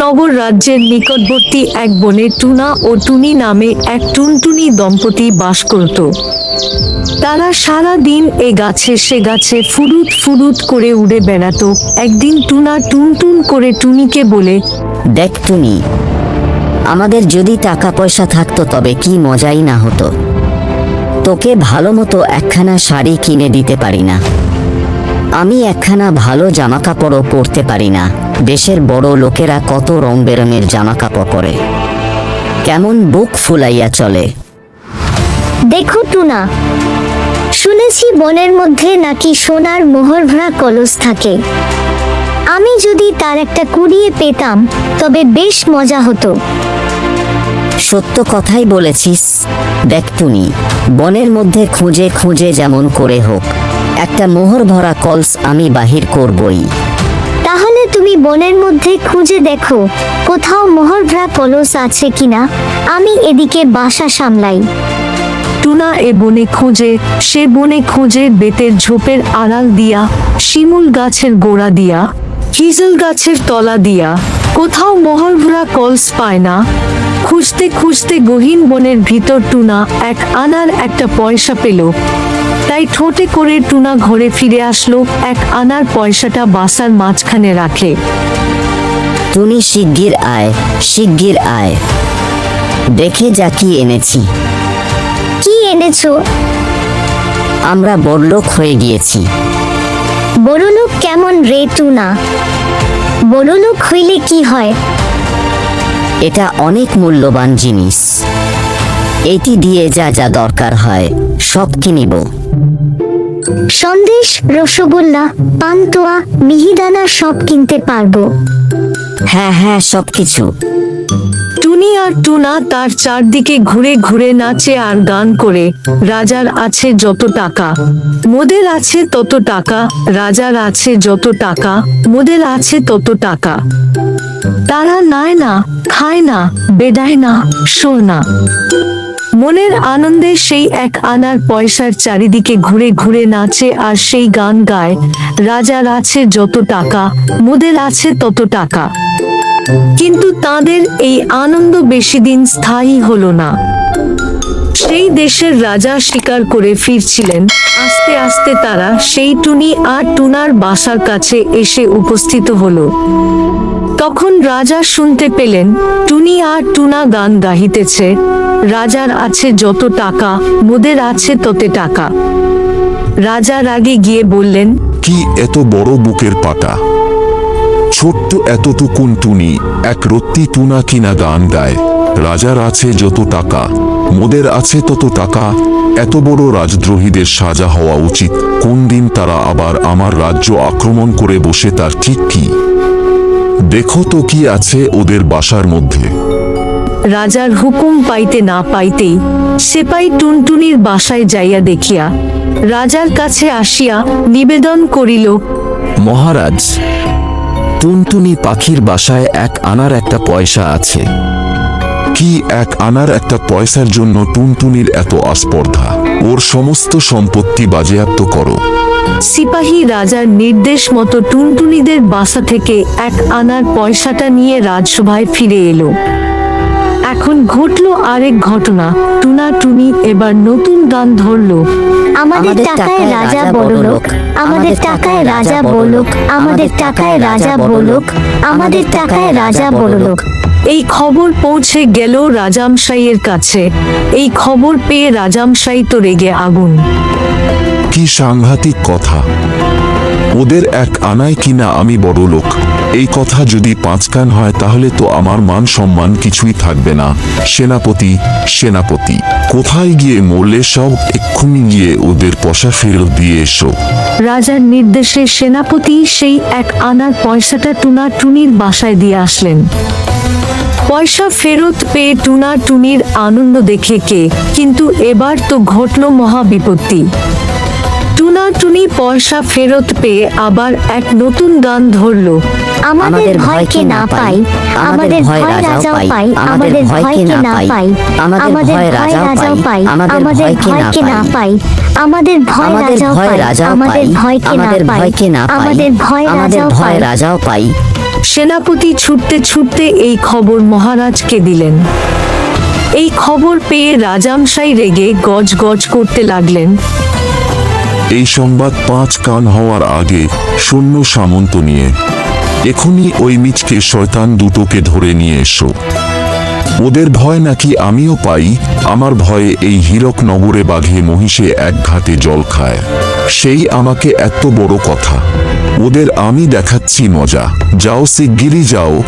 নগর রাজ্যের নিকটবর্তী এক বনে টুনা ও টুনি নামে এক টুনটুনি দম্পতি বাস করত। তারা সারা দিন এ গাছে সে গাছে ফুরুত ফুরুত করে উড়ে বেড়াতো। একদিন টুনা টুনটুন করে টুনিকে বলে, দেখ তুমি আমাদের যদি টাকা পয়সা থাকতো তবে কি মজাই না হতো। তোকে ভালো মতো একখানা শাড়ি কিনে দিতে পারি না। আমি একখানা ভালো জামা কাপড়ও পরতে পারি না। দেশের বড় লোকেরা কত রং বেরঙের জামা কাপড় পরে। কেমন বুক ফুলাইয়া চলে। দেখো টুনা শুনেছি বনের মধ্যে নাকি সোনার মোহর ভরা কলস থাকে। আমি যদি তার একটা কুড়িয়ে পেতাম তবে বেশ মজা হতো। সত্য কথাই বলেছিস দেখ তুমি বনের মধ্যে খুঁজে খুঁজে যেমন করে হোক একটা মোহর ভরা কলস আমি বাহির করবই। তুমি বনের মধ্যে খুঁজে দেখো, কোথাও মোহর ভরা কলস আছে কিনা। আমি এদিকে বাসা সামলাই। টুনা এ বনে খোঁজে, সে বনে খোঁজে বেতের ঝোপের আড়াল দিয়া, শিমুল গাছের গোড়া দিয়া, হিজল গাছের তলা দিয়া। কোথাও মহলভরা কলস পায় না। খুঁজতে খুঁজতে গহীন বনের ভিতর টুনা এক আনার একটা পয়সা পেল। তাই ঠোঁটে করে টুনা ঘরে ফিরে আসলো এক আনার পয়সাটা বাসার মাঝখানে রাখে। তুমি শিগগির আয় শিগগির আয়। দেখে যা কি এনেছি। কি এনেছো? আমরা বড়লোক হয়ে গিয়েছি। বড়লোক কেমন রে টুনা? বড়লোক হইলে কি হয়? এটা অনেক মূল্যবান জিনিস। এটি দিয়ে যা যা দরকার হয় সব কিনিব সন্দেশ রসগোল্লা পান্তুয়া মিহিদানা সব কিনতে পারব। হ্যাঁ হ্যাঁ সব কিছু। টুনি আর টুনা তার চারদিকে ঘুরে ঘুরে নাচে আর গান করে রাজার আছে যত টাকা। মোদের আছে তত টাকা রাজার আছে যত টাকা মোদের আছে তত টাকা। তারা নেয় না খায় না বেদায় না শোর না। মনের আনন্দে সেই এক আনার পয়সার চারিদিকে ঘুরে ঘুরে নাচে আর সেই গান গায়, রাজার আছে যত টাকা, মোদের আছে তত টাকা। কিন্তু তাদের এই আনন্দ বেশি দিন স্থায়ী হলো না। সেই দেশের রাজা শিকার করে ফিরছিলেন। আস্তে আস্তে তারা সেই টুনি আর টুনার বাসার কাছে এসে উপস্থিত হলো। তখন রাজা শুনতে পেলেন, টুনি আর টুনা গান গাহিতেছে। রাজার আছে যত টাকা, মোদের আছে ততে টাকা। রাজা রাগে গিয়ে বললেন, কি এত বড় বুকের পাটা ছোট্ট এতটুকুন টুনি, এক রত্তি টুনা কিনা গান গায়। রাজার আছে যত টাকা মোদের আছে তত টাকা। এত বড় রাজদ্রোহীদের সাজা হওয়া উচিত। কোন দিন তারা আবার আমার রাজ্য আক্রমণ করে বসে তার ঠিক কি? দেখো তো কি আছে ওদের বাসার মধ্যে। রাজার হুকুম পাইতে না পাইতেই সেপাই টুনটুনির বাসায় যাইয়া দেখিয়া রাজার কাছে আসিয়া নিবেদন করিল মহারাজ টুনটুনি পাখির বাসায় এক আনার একটা পয়সা আছে। কি এক আনার একটা পয়সার জন্য টুনটুনির এত আস্পর্ধা ওর সমস্ত সম্পত্তি বাজেয়াপ্ত করো। সিপাহী রাজার নির্দেশ মতো টুনটুনিদের বাসা থেকে এক আনার পয়সাটা নিয়ে রাজসভায় ফিরে এলো। এখন ঘটলো আরেক ঘটনা। টুনা টুনি এবার নতুন গান ধরলো। আমাদের টাকায় রাজা বড়লোক। আমাদের টাকায় রাজা বড়লোক। আমাদের টাকায় রাজা বড়লোক। আমাদের টাকায় রাজা বড়লোক। এই খবর পৌঁছে গেল রাজামশাইয়ের কাছে। এই খবর পেয়ে রাজামশাই তো রেগে আগুন। কি সাংঘাতিক কথা। ওদের এক আনায় কিনা আমি বড় লোক। এই কথা যদি পাঁচকান হয় তাহলে তো আমার মান সম্মান কিছুই থাকবে না। সেনাপতি সেনাপতি কোথায় গিয়ে মরলে সব এক্ষুনি গিয়ে ওদের পশা ফেরত দিয়ে এসো। রাজার নির্দেশে সেনাপতি সেই এক আনার পয়সাটা টুনা টুনির বাসায় দিয়ে আসলেন। পয়সা ফেরত পেয়ে টুনা টুনির আনন্দ দেখে কে? কিন্তু এবার তো ঘটল মহা বিপত্তি টুনা টুনি পয়সা ফেরত পেয়ে আবার এক নতুন গান ধরলো। আমাদের ভয়কে না পাই আমাদের ভয় রাজাও পাই আমাদের ভয়কে না পাই আমাদের ভয় রাজাও পাই আমাদের ভয়কে না পাই আমাদের ভয় রাজাও পাই আমাদের পাই ভয়কে না আমাদের পাই আমাদের ভয় রাজাও পাই। সেনাপতি ছুটতে ছুটতে এই খবর মহারাজকে দিলেন। এই খবর পেয়ে রাজামশাই রেগে গজ গজ করতে লাগলেন। এই সংবাদ পাঁচ কান হওয়ার আগে সৈন্য সামন্ত নিয়ে, এখনই ওই মিচকে শয়তান দুটোকে ধরে নিয়ে এসো। ওদের ভয় নাকি আমিও পাই, আমার ভয়ে এই হীরক নগরে বাঘে মহিষে এক ঘাটে জল খায়। সেই আমাকে এত বড় কথা। ওদের আমি দেখাচ্ছি মজা। যাও শিগগিরই যাও।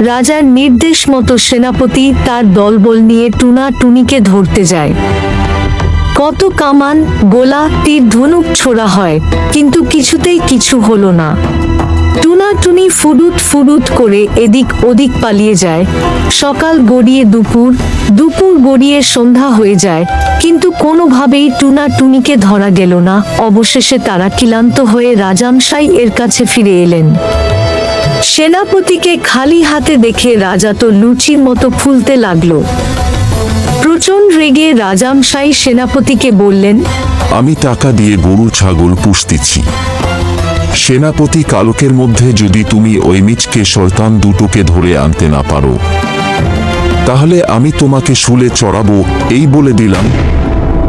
রাজার নির্দেশ মতো সেনাপতি তার দলবল নিয়ে টুনা টুনিকে ধরতে যায়। কত কামান, গোলা, তীর, ধনুক ছোড়া হয়, কিন্তু কিছুতেই কিছু হলো না। টুনা টুনি ফুডুত ফুডুত করে এদিক ওদিক পালিয়ে যায়। সকাল গড়িয়ে দুপুর দুপুর গড়িয়ে সন্ধ্যা হয়ে যায়, কিন্তু কোনোভাবেই টুনা টুনিকে ধরা গেল না। অবশেষে তারা ক্লান্ত হয়ে রাজামশাই এর কাছে ফিরে এলেন। সেনাপতিকে খালি হাতে দেখে রাজা তো লুচির মতো ফুলতে লাগল। প্রচণ্ড রেগে রাজামশাই সেনাপতিকে বললেন, আমি টাকা দিয়ে গরু, ছাগল পুষতেছি। সেনাপতি কালকের মধ্যে যদি তুমি ওই মিচকে শয়তান দুটোকে ধরে আনতে না পারো তাহলে আমি তোমাকে শুলে চড়াবো, এই বলে দিলাম।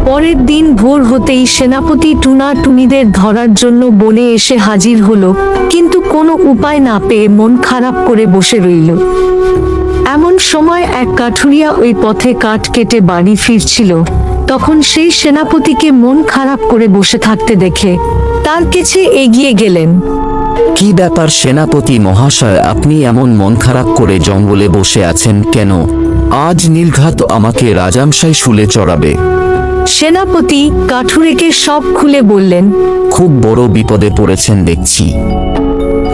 পরের দিন ভোর হতেই সেনাপতি টুনা টুনিদের ধরার জন্য বনে এসে হাজির হলো, কিন্তু কোনো উপায় না পেয়ে মন খারাপ করে বসে রইল। এমন সময় এক কাঠুরিয়া ওই পথে কাঠ কেটে বাড়ি ফিরছিল। তখন সেই সেনাপতিকে মন খারাপ করে বসে থাকতে দেখে, তার কাছে এগিয়ে গেলেন। কি ব্যাপার সেনাপতি মহাশয় আপনি এমন মন খারাপ করে জঙ্গলে বসে আছেন কেন? আজ নীলঘাত আমাকে রাজামশাই শুলে চড়াবে। সেনাপতি কাঠুরেকে সব খুলে বললেন খুব বড় বিপদে পড়েছেন দেখছি।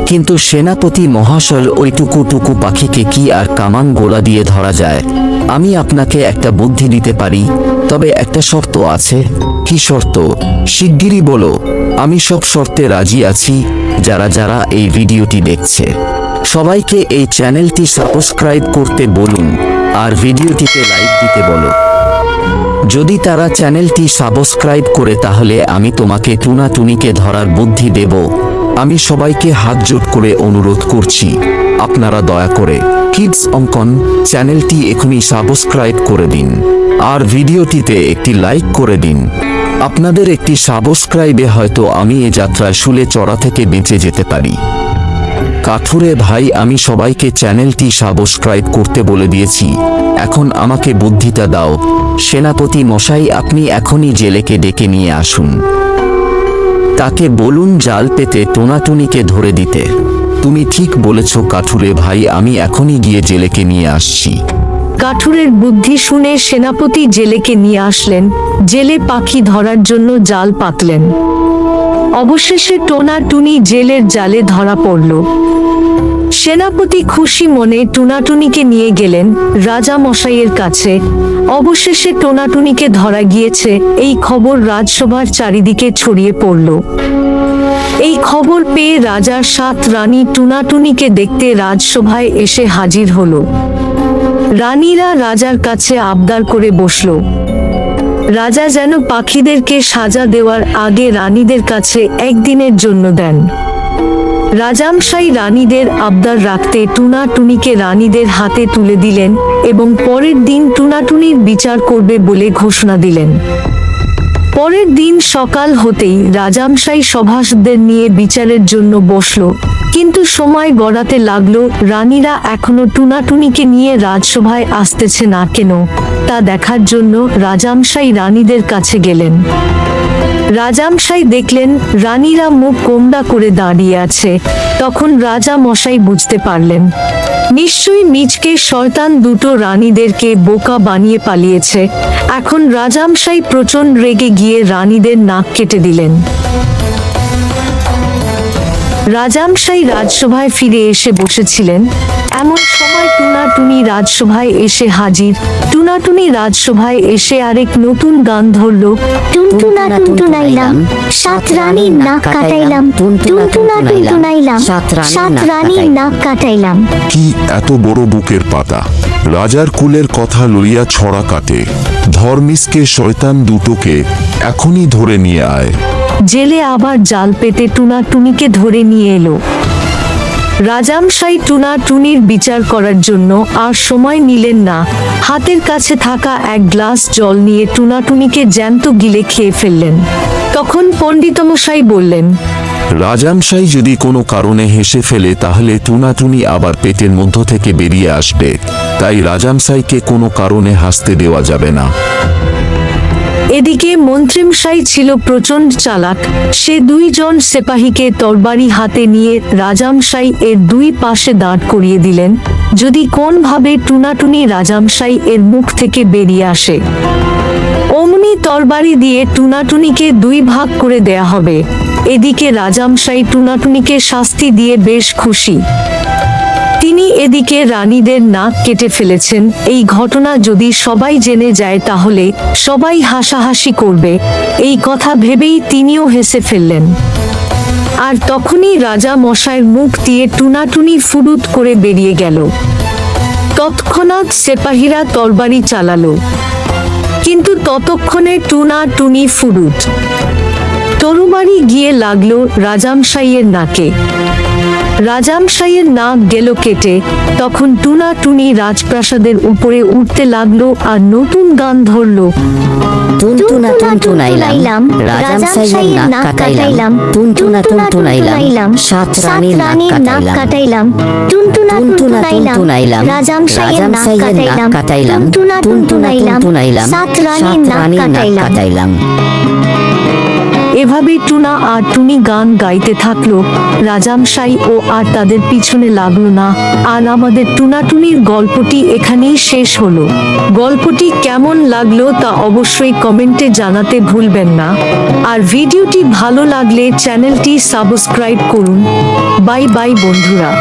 কিন্তু সেনাপতি মহাশয় ওইটুকু টুকু পাখিকে কি আর কামান গোলা দিয়ে ধরা যায়? আমি আপনাকে একটা বুদ্ধি দিতে পারি তবে একটা শর্ত আছে। কি শর্ত? শিগগিরই বলো আমি সব শর্তে রাজি আছি। যারা যারা এই ভিডিওটি দেখছে। সবাইকে এই চ্যানেলটি সাবস্ক্রাইব করতে বলুন আর ভিডিওটিতে লাইক দিতে বলো। যদি তারা চ্যানেলটি সাবস্ক্রাইব করে তাহলে আমি তোমাকে টুনা টুনিকে ধরার বুদ্ধি দেব। আমি সবাইকে হাত জোট করে অনুরোধ করছি। আপনারা দয়া করে কিডস অঙ্কন চ্যানেলটি এখনই সাবস্ক্রাইব করে দিন। আর ভিডিওটিতে একটি লাইক করে দিন। আপনাদের একটি সাবস্ক্রাইবে হয়তো আমি এ যাত্রায় শুলে চড়া থেকে বেঁচে যেতে পারি। কাঠুরে ভাই, আমি সবাইকে চ্যানেলটি সাবস্ক্রাইব করতে বলে দিয়েছি। এখন আমাকে বুদ্ধিটা দাও। সেনাপতি মশাই, আপনি এখনই জেলেকে ডেকে নিয়ে আসুন। তাকে বলুন জাল পেতে টোনাটুনিকে ধরে দিতে। তুমি ঠিক বলেছ, কাঠুরে ভাই, আমি এখনই গিয়ে জেলেকে নিয়ে আসছি। কাঠুরের বুদ্ধি শুনে সেনাপতি জেলেকে নিয়ে আসলেন। জেলে পাখি ধরার জন্য জাল পাতলেন। অবশেষে টোনা টুনি জেলের জালে ধরা পড়ল। সেনাপতি খুশি মনে টুনাটুনিকে নিয়ে গেলেন রাজা মশাইয়ের কাছে। অবশেষে টোনাটুনিকে ধরা গিয়েছে। এই খবর রাজসভার চারিদিকে ছড়িয়ে পড়ল। এই খবর পেয়ে রাজার সাত রানী টুনাটুনিকে দেখতে রাজসভায় এসে হাজির হলো। রানীরা রাজার কাছে আবদার করে বসল। রাজা যেন পাখিদেরকে সাজা দেওয়ার আগে রানীদের কাছে একদিনের জন্য দেন। রাজামশাই রানীদের আবদার রাখতে টুনা টুনিকে রানীদের হাতে তুলে দিলেন এবং পরের দিন টুনাটুনির বিচার করবে বলে ঘোষণা দিলেন। পরের দিন সকাল হতেই রাজামশাই সভাসদের নিয়ে বিচারের জন্য বসল। কিন্তু সময় গড়াতে লাগল, রানীরা এখনও টুনাটুনিকে নিয়ে রাজসভায় আসতেছে না কেন, তা দেখার জন্য রাজামশাই রানীদের কাছে গেলেন। রাজামশাই দেখলেন রানীরা মুখ কোমড়া করে দাঁড়িয়ে আছে, তখন রাজা মশাই বুঝতে পারলেন। নিশ্চয়ই মিচকে শয়তান দুটো রানীদেরকে বোকা বানিয়ে পালিয়েছে, এখন রাজামশাই প্রচণ্ড রেগে গিয়ে রানীদের নাক কেটে দিলেন। রাজামশাই রাজসভায় ফিরে এসে বসেছিলেন। এমন সময় টুনাটুনি রাজসভায় এসে হাজির। টুনাটুনি রাজসভায় এসে আরেক নতুন গান ধরল। টুনটুনা টুনটুনাইলাম সাত রানীর নাক কাটাইলাম। টুনটুনা টুনটুনাইলাম সাত রানীর নাক কাটাইলাম। কি এত বড় বুকের পাতা। রাজার কুলের কথা লইয়া ছড়া কাটে। ধর্মিসকে শয়তান দুটোকে এখনই ধরে নিয়ে আয়। জেলে আবার জাল পেতে টুনাটুনিকে ধরে নিয়ে এলো। রাজামশাই টুনা টুনির বিচার করার জন্য আর সময় নিলেন না। হাতের কাছে থাকা এক গ্লাস জল নিয়ে টুনা টুনিকে জ্যান্ত গিলে খেয়ে ফেললেন। তখন পণ্ডিতমশাই বললেন, রাজামশাই যদি কোনো কারণে হেসে ফেলে, তাহলে টুনাটুনি আবার পেটের মধ্য থেকে বেরিয়ে আসবে। তাই রাজামশাইকে কোনো কারণে হাসতে দেওয়া যাবে না। এদিকে মন্ত্রিমশাই ছিল প্রচণ্ড চালাক। সে দুইজন সেপাহীকে তরবারি হাতে নিয়ে রাজামশাই এর দুই পাশে দাঁড় করিয়ে দিলেন। যদি কোনভাবে টুনাটুনি রাজামশাই এর মুখ থেকে বেরিয়ে আসে। অমনি তরবারি দিয়ে টুনাটুনিকে দুই ভাগ করে দেয়া হবে। এদিকে রাজামশাই টুনাটুনিকে শাস্তি দিয়ে বেশ খুশি। তিনি এদিকে রানীদের নাক কেটে ফেলেছেন। এই ঘটনা যদি সবাই জেনে যায় তাহলে সবাই হাসাহাসি করবে। এই কথা ভেবেই তিনিও হেসে ফেললেন। আর তখনই রাজা মশাইয়ের মুখ দিয়ে টুনাটুনি ফুরুত করে বেরিয়ে গেল। তৎক্ষণাৎ সেপাহীরা তরবারি চালালো। কিন্তু ততক্ষণে টুনা টুনি ফুরুত। তরুবারি গিয়ে লাগল রাজামশাইয়ের নাকে। রাজামশাইয়ের নাক গেল কেটে। তখন টুনা টুনি রাজপ্রাসাদের উপরে উঠতে লাগল আর নতুন গান ধরলো। টুনটুনা টুনটুনাইলাম রাজামশাইয়ের নাক কাটাইলাম টুনটুনা টুনটুনাইলাম সাত রানীর নাক কাটাইলাম টুনটুনা টুনটুনা টুনটুনাইলাম টুনটুনাইলাম রাজামশাইয়ের নাক রাজামশাইয়ের কাটাইলাম। কাটাইলাম টুনটুনা টুনটুনাইলাম টুনটুনাইলাম সাত রানীর নাক কাটাইলাম। কাটাইলাম এভাবে টুনা আর টুনি গান গাইতে থাকল। রাজামশাই ও আর তাদের পিছনে লাগল না। আর আমাদের টুনাটুনির গল্পটি এখানেই শেষ হলো। গল্পটি কেমন লাগল তা অবশ্যই কমেন্টে জানাতে ভুলবেন না। আর ভিডিওটি ভালো লাগলে চ্যানেলটি সাবস্ক্রাইব করুন। বাই বাই বন্ধুরা।